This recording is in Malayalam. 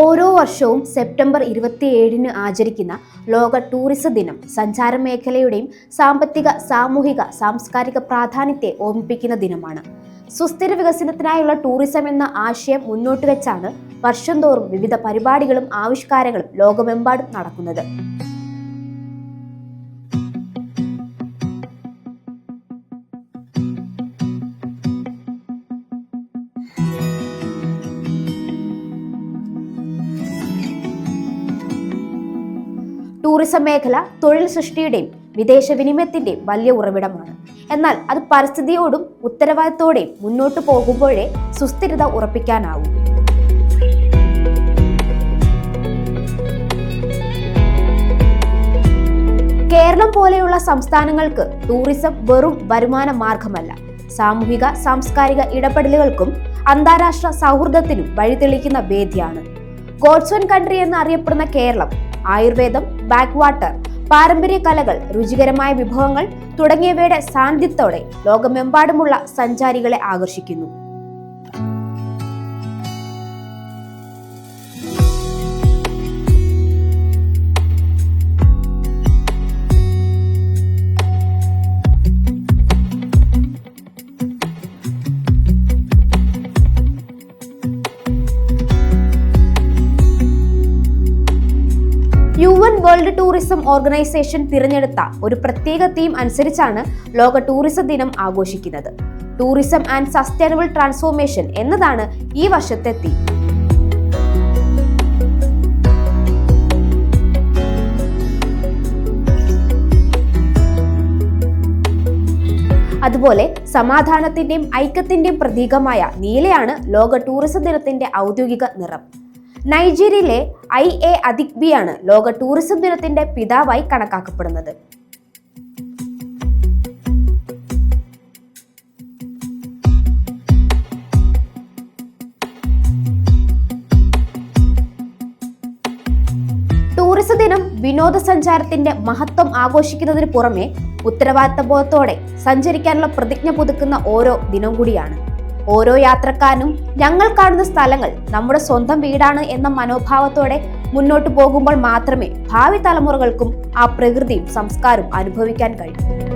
ഓരോ വർഷവും സെപ്റ്റംബർ ഇരുപത്തിയേഴിന് ആചരിക്കുന്ന ലോക ടൂറിസം ദിനം സഞ്ചാര മേഖലയുടെയും സാമ്പത്തിക സാമൂഹിക സാംസ്കാരിക പ്രാധാന്യത്തെ ഓർമ്മിപ്പിക്കുന്ന ദിനമാണ്. സുസ്ഥിര വികസനത്തിനായുള്ള ടൂറിസം എന്ന ആശയം മുന്നോട്ട് വെച്ചാണ് വർഷം തോറും വിവിധ പരിപാടികളും ആവിഷ്കാരങ്ങളും ലോകമെമ്പാടും നടക്കുന്നത്. ടൂറിസം മേഖല തൊഴിൽ സൃഷ്ടിയുടെയും വിദേശ വിനിമയത്തിന്റെയും വലിയ ഉറവിടമാണ്. എന്നാൽ അത് പരിസ്ഥിതിയോടും ഉത്തരവാദിത്തോടെയും മുന്നോട്ടു പോകുമ്പോഴേ സുസ്ഥിരത ഉറപ്പിക്കാനാവൂ. കേരളം പോലെയുള്ള സംസ്ഥാനങ്ങൾക്ക് ടൂറിസം വെറും വരുമാന മാർഗമല്ല. സാമൂഹിക സാംസ്കാരിക ഇടപെടലുകൾക്കും അന്താരാഷ്ട്ര സൗഹൃദത്തിനും വഴിതെളിക്കുന്ന വേദിയാണ്. ഗോഡ്സോൺ കൺട്രി എന്നറിയപ്പെടുന്ന കേരളം ആയുർവേദം ബാക്ക് വാട്ടർ പാരമ്പര്യ കലകൾ രുചികരമായ വിഭവങ്ങൾ തുടങ്ങിയവയുടെ സാന്നിധ്യത്തോടെ ലോകമെമ്പാടുമുള്ള സഞ്ചാരികളെ ആകർഷിക്കുന്നു. U N world tourism organization തിരഞ്ഞെടുത്ത ഒരു പ്രത്യേക തീം അനുസരിച്ചാണ് ലോക ടൂറിസം ദിനം ആഘോഷിക്കുന്നത്. ടൂറിസം ആൻഡ് സസ്റ്റൈനബിൾ ട്രാൻസ്ഫോർമേഷൻ എന്നതാണ് ഈ വർഷത്തെ തീം. അതുപോലെ സമാധാനത്തിന്റെയും ഐക്യത്തിന്റെയും പ്രതീകമായ നീലയാണ് ലോക ടൂറിസം ദിനത്തിന്റെ ഔദ്യോഗിക നിറം. നൈജീരിയയിലെ ഐ എ അതിഗ്ബിയാണ് ലോക ടൂറിസം ദിനത്തിന്റെ പിതാവായി കണക്കാക്കപ്പെടുന്നത്. ടൂറിസം ദിനം വിനോദസഞ്ചാരത്തിന്റെ മഹത്വം ആഘോഷിക്കുന്നതിന് പുറമെ ഉത്തരവാദിത്തബോധത്തോടെ സഞ്ചരിക്കാനുള്ള പ്രതിജ്ഞ പുതുക്കുന്ന ഓരോ ദിനം കൂടിയാണ്. ഓരോ യാത്രക്കാരനും ഞങ്ങൾ കാണുന്ന സ്ഥലങ്ങൾ നമ്മുടെ സ്വന്തം വീടാണ് എന്ന മനോഭാവത്തോടെ മുന്നോട്ട് പോകുമ്പോൾ മാത്രമേ ഭാവി തലമുറകൾക്കും ആ പ്രകൃതിയും സംസ്കാരവും അനുഭവിക്കാൻ കഴിയൂ.